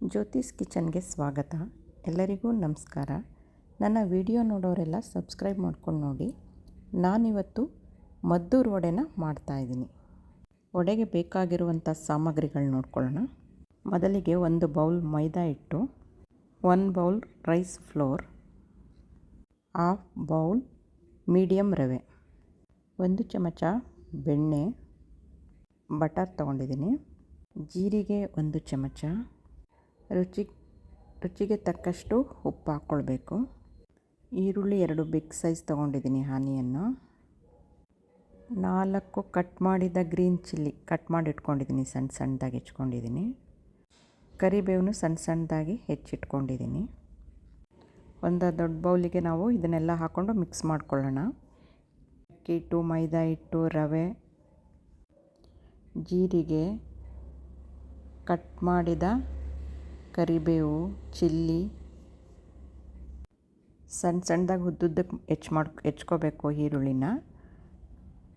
ಜ್ಯೋತಿಸ್ ಕಿಚನ್ಗೆ ಸ್ವಾಗತ. ಎಲ್ಲರಿಗೂ ನಮಸ್ಕಾರ. ನನ್ನ ವಿಡಿಯೋ ನೋಡೋರೆಲ್ಲ ಸಬ್ಸ್ಕ್ರೈಬ್ ಮಾಡ್ಕೊಂಡು ನೋಡಿ. ನಾನಿವತ್ತು ಮದ್ದೂರು ವಡೆನ ಮಾಡ್ತಾಯಿದ್ದೀನಿ ವಡೆಗೆ ಬೇಕಾಗಿರುವಂಥ ಸಾಮಗ್ರಿಗಳು ನೋಡ್ಕೊಳ್ಳೋಣ. ಮೊದಲಿಗೆ ಒಂದು ಬೌಲ್ ಮೈದಾ ಹಿಟ್ಟು, one bowl rice flour, half bowl medium ರವೆ, ಒಂದು ಚಮಚ ಬೆಣ್ಣೆ, ಬಟರ್ ತೊಗೊಂಡಿದ್ದೀನಿ, ಜೀರಿಗೆ ಒಂದು ಚಮಚ ರುಚಿ, ರುಚಿಗೆ ತಕ್ಕಷ್ಟು ಉಪ್ಪು ಹಾಕ್ಕೊಳ್ಬೇಕು. ಈರುಳ್ಳಿ ಎರಡು ಬಿಗ್ ಸೈಜ್ ತೊಗೊಂಡಿದ್ದೀನಿ ಹಾನಿಯನ್ನು. ನಾಲ್ಕು ಕಟ್ ಮಾಡಿದ ಗ್ರೀನ್ ಚಿಲ್ಲಿ ಕಟ್ ಮಾಡಿ ಇಟ್ಕೊಂಡಿದ್ದೀನಿ ಸಣ್ಣ ಸಣ್ಣದಾಗಿ ಹೆಚ್ಕೊಂಡಿದ್ದೀನಿ. ಕರಿಬೇವನ್ನು ಸಣ್ಣ ಸಣ್ಣದಾಗಿ ಹೆಚ್ಚಿಟ್ಕೊಂಡಿದ್ದೀನಿ. ಒಂದು ದೊಡ್ಡ ಬೌಲಿಗೆ ನಾವು ಇದನ್ನೆಲ್ಲ ಹಾಕ್ಕೊಂಡು ಮಿಕ್ಸ್ ಮಾಡ್ಕೊಳ್ಳೋಣ. ಅಕ್ಕಿ ಹಿಟ್ಟು, ಮೈದಾ ಹಿಟ್ಟು, ರವೆ, ಜೀರಿಗೆ ಕಟ್ ಮಾಡಿದ ಕರಿಬೇವು, ಚಿಲ್ಲಿ ಸಣ್ಣ ಸಣ್ಣದಾಗಿ ಉದ್ದುದ್ದಕ್ಕೆ ಹೆಚ್ ಮಾಡಿ, ಹೆಚ್ಕೋಬೇಕು ಈರುಳ್ಳಿನ.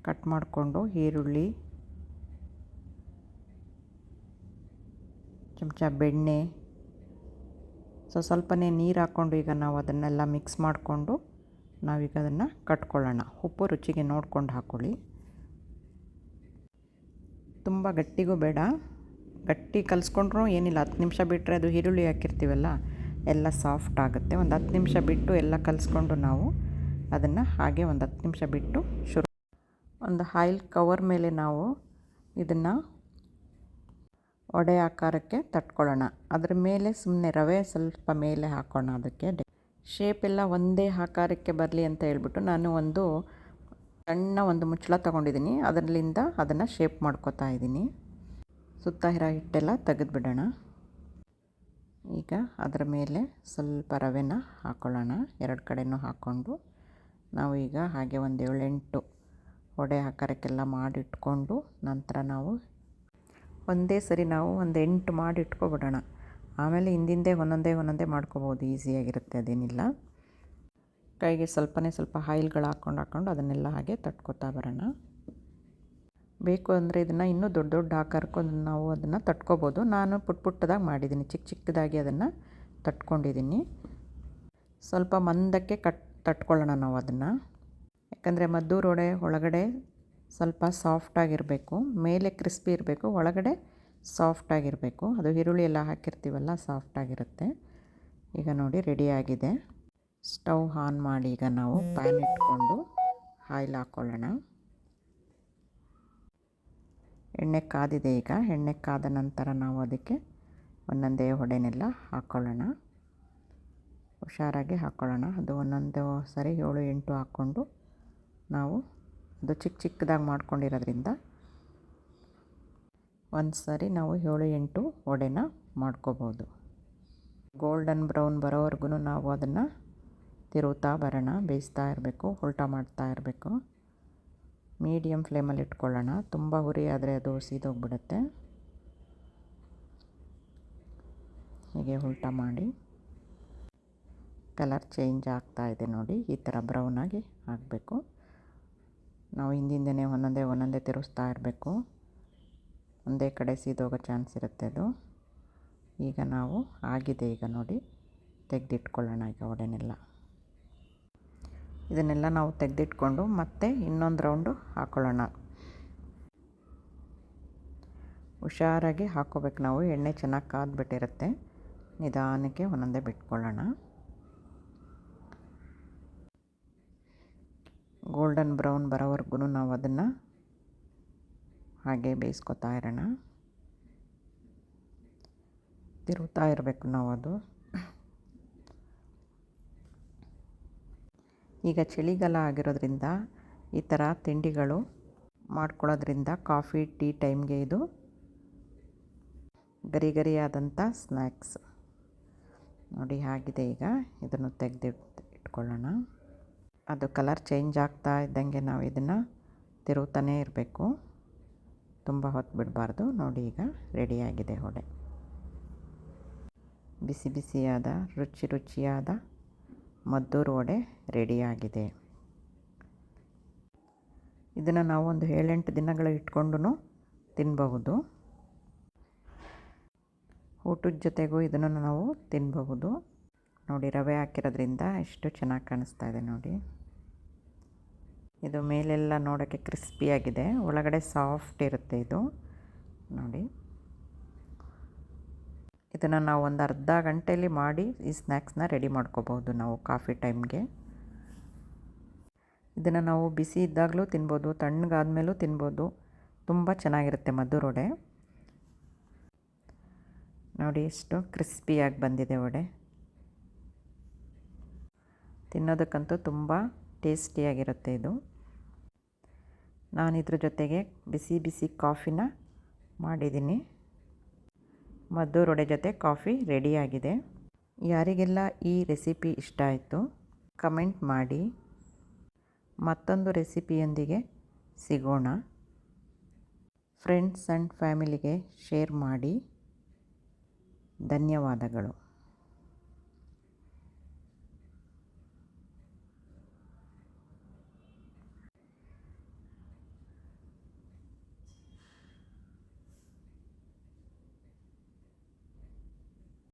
ಕಟ್ ಮಾಡಿಕೊಂಡು ಈರುಳ್ಳಿ ಚಮಚ ಬೆಣ್ಣೆ. ಸೊ ಸ್ವಲ್ಪನೇ ನೀರು ಹಾಕ್ಕೊಂಡು ಈಗ ನಾವು ಅದನ್ನೆಲ್ಲ ಮಿಕ್ಸ್ ಮಾಡಿಕೊಂಡು ನಾವೀಗ ಅದನ್ನು ಕಟ್ಕೊಳ್ಳೋಣ. ಉಪ್ಪು ರುಚಿಗೆ ನೋಡ್ಕೊಂಡು ಹಾಕ್ಕೊಳ್ಳಿ ತುಂಬ ಗಟ್ಟಿಗೂ ಬೇಡ. ಗಟ್ಟಿ ಕಲಿಸ್ಕೊಂಡ್ರೂ ಏನಿಲ್ಲ, ಹತ್ತು ನಿಮಿಷ ಬಿಟ್ಟರೆ ಅದು ಈರುಳ್ಳಿ ಹಾಕಿರ್ತೀವಲ್ಲ, ಎಲ್ಲ ಸಾಫ್ಟ್ ಆಗುತ್ತೆ. ಒಂದು ಹತ್ತು ನಿಮಿಷ ಬಿಟ್ಟು ಎಲ್ಲ ಕಲಿಸ್ಕೊಂಡು ನಾವು ಅದನ್ನು ಹಾಗೆ ಒಂದು ಹತ್ತು ನಿಮಿಷ ಬಿಟ್ಟು ಶುರು ಒಂದು ಆಯಿಲ್ ಕವರ್ ಮೇಲೆ ನಾವು ಇದನ್ನು ಒಡೆ ಆಕಾರಕ್ಕೆ ತಟ್ಕೊಳ್ಳೋಣ. ಅದ್ರ ಮೇಲೆ ಸುಮ್ಮನೆ ರವೆ ಸ್ವಲ್ಪ ಮೇಲೆ ಹಾಕೋಣ ಅದಕ್ಕೆ. ಶೇಪ್ ಎಲ್ಲ ಒಂದೇ ಆಕಾರಕ್ಕೆ ಬರಲಿ ಅಂತ ಹೇಳ್ಬಿಟ್ಟು ನಾನು ಒಂದು ಸಣ್ಣ ಒಂದು ಮುಚ್ಚಳ ತೊಗೊಂಡಿದ್ದೀನಿ. ಅದರಲ್ಲಿಂದ ಅದನ್ನು ಶೇಪ್ ಮಾಡ್ಕೋತಾ ಇದ್ದೀನಿ. ಸುತ್ತ ಇರೋ ಹಿಟ್ಟೆಲ್ಲ ತೆಗೆದುಬಿಡೋಣ. ಈಗ ಅದರ ಮೇಲೆ ಸ್ವಲ್ಪ ರವೆನ ಹಾಕ್ಕೊಳ್ಳೋಣ ಎರಡು ಕಡೆಯೂ ಹಾಕ್ಕೊಂಡು ನಾವು ಈಗ ಹಾಗೆ ಒಂದು ಏಳೆಂಟು ಒಡೆ ಆಕಾರಕ್ಕೆಲ್ಲ ಮಾಡಿಟ್ಕೊಂಡು ನಂತರ ನಾವು ಒಂದೇ ಸರಿ ನಾವು ಒಂದು ಎಂಟು ಮಾಡಿ ಇಟ್ಕೊಬಿಡೋಣ ಆಮೇಲೆ ಹಿಂದಿಂದೆ ಒಂದೊಂದೇ ಒಂದೊಂದೇ ಮಾಡ್ಕೋಬೋದು. ಈಸಿಯಾಗಿರುತ್ತೆ, ಅದೇನಿಲ್ಲ. ಕೈಗೆ ಸ್ವಲ್ಪನೇ ಸ್ವಲ್ಪ ಆಯಿಲ್ಗಳು ಹಾಕ್ಕೊಂಡು ಹಾಕ್ಕೊಂಡು ಅದನ್ನೆಲ್ಲ ಹಾಗೆ ತಟ್ಕೊತಾ ಬರೋಣ. ಬೇಕು ಅಂದರೆ ಇದನ್ನು ಇನ್ನೂ ದೊಡ್ಡ ದೊಡ್ಡ ಆಕಾರಕ್ಕೊಂದು ನಾವು ಅದನ್ನು ತಟ್ಕೊಬೋದು. ನಾನು ಪುಟ್ ಪುಟ್ಟದಾಗಿ ಮಾಡಿದ್ದೀನಿ ಚಿಕ್ಕ ಚಿಕ್ಕದಾಗಿ ಅದನ್ನು ತಟ್ಕೊಂಡಿದ್ದೀನಿ ಸ್ವಲ್ಪ ಮಂದಕ್ಕೆ ಕಟ್ ತಟ್ಕೊಳ್ಳೋಣ ನಾವು ಅದನ್ನು. ಯಾಕಂದರೆ ಮದ್ದು ರೋಡೆ ಒಳಗಡೆ ಸ್ವಲ್ಪ ಸಾಫ್ಟಾಗಿರಬೇಕು ಮೇಲೆ ಕ್ರಿಸ್ಪಿ ಇರಬೇಕು. ಒಳಗಡೆ ಸಾಫ್ಟಾಗಿರಬೇಕು ಅದು ಈರುಳ್ಳಿ ಎಲ್ಲ ಹಾಕಿರ್ತೀವಲ್ಲ ಸಾಫ್ಟಾಗಿರುತ್ತೆ ಈಗ ನೋಡಿ ರೆಡಿಯಾಗಿದೆ ಸ್ಟವ್ ಆನ್ ಮಾಡಿ ಈಗ ನಾವು ಪ್ಯಾನ್ ಇಟ್ಕೊಂಡು ಆಯಿಲ್ ಹಾಕ್ಕೊಳ್ಳೋಣ ಎಣ್ಣೆ ಕಾದಿದೆ ಈಗ. ಎಣ್ಣೆ ಕಾದ ನಂತರ ನಾವು ಅದಕ್ಕೆ ಒಂದೊಂದೇ ಹೊಡೆನೆಲ್ಲ ಹಾಕ್ಕೊಳ್ಳೋಣ ಹುಷಾರಾಗಿ ಹಾಕ್ಕೊಳ್ಳೋಣ ಅದು ಒಂದೊಂದು ಸರಿ ಏಳು ಎಂಟು ಹಾಕ್ಕೊಂಡು ನಾವು ಅದು ಚಿಕ್ಕ ಚಿಕ್ಕದಾಗಿ ಮಾಡ್ಕೊಂಡಿರೋದ್ರಿಂದ ಒಂದು ಸರಿ ನಾವು ಏಳು ಎಂಟು ವಡೆನ ಮಾಡ್ಕೋಬೋದು. ಗೋಲ್ಡನ್ ಬ್ರೌನ್ ಬರೋವರೆಗೂ ನಾವು ಅದನ್ನು ತಿರುವುತ್ತಾ ಬರೋಣ. ಬೇಯಿಸ್ತಾ ಇರಬೇಕು, ಉಲ್ಟಾ ಮಾಡ್ತಾ ಇರಬೇಕು. ಮೀಡಿಯಮ್ ಫ್ಲೇಮಲ್ಲಿ ಇಟ್ಕೊಳ್ಳೋಣ. ತುಂಬ ಹುರಿ ಆದರೆ ಅದು ಸೀದೋಗ್ಬಿಡುತ್ತೆ. ಹೀಗೆ ಉಲ್ಟಾ ಮಾಡಿ. ಕಲರ್ ಚೇಂಜ್ ಆಗ್ತಾ ಇದೆ ನೋಡಿ. ಈ ಥರ ಬ್ರೌನಾಗಿ ಆಗಬೇಕು. ನಾವು ಹಿಂದಿಂದನೇ ಒಂದೊಂದೇ ಒಂದೊಂದೇ ತಿರುಸ್ತಾ ಇರಬೇಕು. ಒಂದೇ ಕಡೆ ಸೀದೋಗೋ ಚಾನ್ಸ್ ಇರುತ್ತೆ ಅದು. ಈಗ ನಾವು ಆಗಿದೆ ಈಗ ನೋಡಿ. ತೆಗೆದಿಟ್ಕೊಳ್ಳೋಣ ಈಗ ಒಡೆನೆಲ್ಲ. ಇದನ್ನೆಲ್ಲ ನಾವು ತೆಗೆದಿಟ್ಕೊಂಡು ಮತ್ತೆ ಇನ್ನೊಂದು ರೌಂಡು ಹಾಕೊಳ್ಳೋಣ. ಹುಷಾರಾಗಿ ಹಾಕೋಬೇಕು ನಾವು. ಎಣ್ಣೆ ಚೆನ್ನಾಗಿ ಕಾದ್ಬಿಟ್ಟಿರುತ್ತೆ. ನಿಧಾನಕ್ಕೆ ಒಂದೊಂದೇ ಬಿಟ್ಕೊಳ್ಳೋಣ. ಗೋಲ್ಡನ್ ಬ್ರೌನ್ ಬರೋವರೆಗೂ ನಾವು ಅದನ್ನು ಹಾಗೆ ಬೇಯಿಸ್ಕೊತಾ ಇರೋಣ. ತಿರುಗ್ತಾ ಇರಬೇಕು ನಾವು ಅದು. ಈಗ ಚಳಿಗಾಲ ಆಗಿರೋದ್ರಿಂದ ಈ ಥರ ತಿಂಡಿಗಳು ಮಾಡ್ಕೊಳ್ಳೋದ್ರಿಂದ ಕಾಫಿ, ಟೀ ಟೈಮ್ಗೆ ಇದು ಗರಿ ಗರಿಯಾದಂಥ ಸ್ನ್ಯಾಕ್ಸ್. ನೋಡಿ ಆಗಿದೆ ಈಗ. ಇದನ್ನು ತೆಗೆದು ಇಟ್ಕೊಳ್ಳೋಣ ಅದು ಕಲರ್ ಚೇಂಜ್ ಆಗ್ತಾ ಇದ್ದಂಗೆ ನಾವು ಇದನ್ನು ತಿರುಗ್ತಾನೇ ಇರಬೇಕು. ತುಂಬ ಹೊತ್ತು ಬಿಡಬಾರ್ದು. ನೋಡಿ ಈಗ ರೆಡಿಯಾಗಿದೆ ಹೊಡೆ. ಬಿಸಿ ಬಿಸಿಯಾದ, ರುಚಿ ರುಚಿಯಾದ ಮದ್ದೂರು ವಡೆ ರೆಡಿಯಾಗಿದೆ. ಇದನ್ನು ನಾವು ಒಂದು ಏಳೆಂಟು ದಿನಗಳ ಇಟ್ಕೊಂಡು ತಿನ್ನಬಹುದು ಊಟದ ಜೊತೆಗೂ ಇದನ್ನು ನಾವು ತಿನ್ನಬಹುದು ನೋಡಿ, ರವೆ ಹಾಕಿರೋದ್ರಿಂದ ಎಷ್ಟು ಚೆನ್ನಾಗಿ ಕಾಣಿಸ್ತಾ ಇದೆ ನೋಡಿ. ಇದು ಮೇಲೆಲ್ಲ ನೋಡೋಕ್ಕೆ ಕ್ರಿಸ್ಪಿಯಾಗಿದೆ. ಒಳಗಡೆ ಸಾಫ್ಟ್ ಇರುತ್ತೆ ಇದು. ನೋಡಿ. ಇದನ್ನು ನಾವು ಒಂದು ಅರ್ಧ ಗಂಟೆಯಲ್ಲಿ ಮಾಡಿ ಈ ಸ್ನ್ಯಾಕ್ಸ್ನ ರೆಡಿ ಮಾಡ್ಕೋಬೋದು ನಾವು ಕಾಫಿ ಟೈಮ್ಗೆ ಇದನ್ನು ನಾವು ಬಿಸಿ ಇದ್ದಾಗಲೂ ತಿನ್ಬೋದು, ತಣ್ಣಗಾದ್ಮೇಲೂ ತಿನ್ಬೋದು. ತುಂಬ ಚೆನ್ನಾಗಿರುತ್ತೆ ಮದ್ದೂರು ವಡೆ ನೋಡಿ ಎಷ್ಟು ಕ್ರಿಸ್ಪಿಯಾಗಿ ಬಂದಿದೆ ವಡೆ. ತಿನ್ನೋದಕ್ಕಂತೂ ತುಂಬ ಟೇಸ್ಟಿಯಾಗಿರುತ್ತೆ ಇದು. ನಾನು ಇದ್ರ ಜೊತೆಗೆ ಬಿಸಿ ಬಿಸಿ ಕಾಫಿನ ಮಾಡಿದ್ದೀನಿ. ಮದ್ದೂರು ರೊಡೆ ಜೊತೆ ಕಾಫಿ ರೆಡಿಯಾಗಿದೆ ಯಾರಿಗೆಲ್ಲ ಈ ರೆಸಿಪಿ ಇಷ್ಟ ಆಯಿತು ಕಮೆಂಟ್ ಮಾಡಿ. ಮತ್ತೊಂದು ರೆಸಿಪಿಯೊಂದಿಗೆ ಸಿಗೋಣ. ಫ್ರೆಂಡ್ಸ್ ಆ್ಯಂಡ್ ಫ್ಯಾಮಿಲಿಗೆ ಶೇರ್ ಮಾಡಿ. ಧನ್ಯವಾದಗಳು.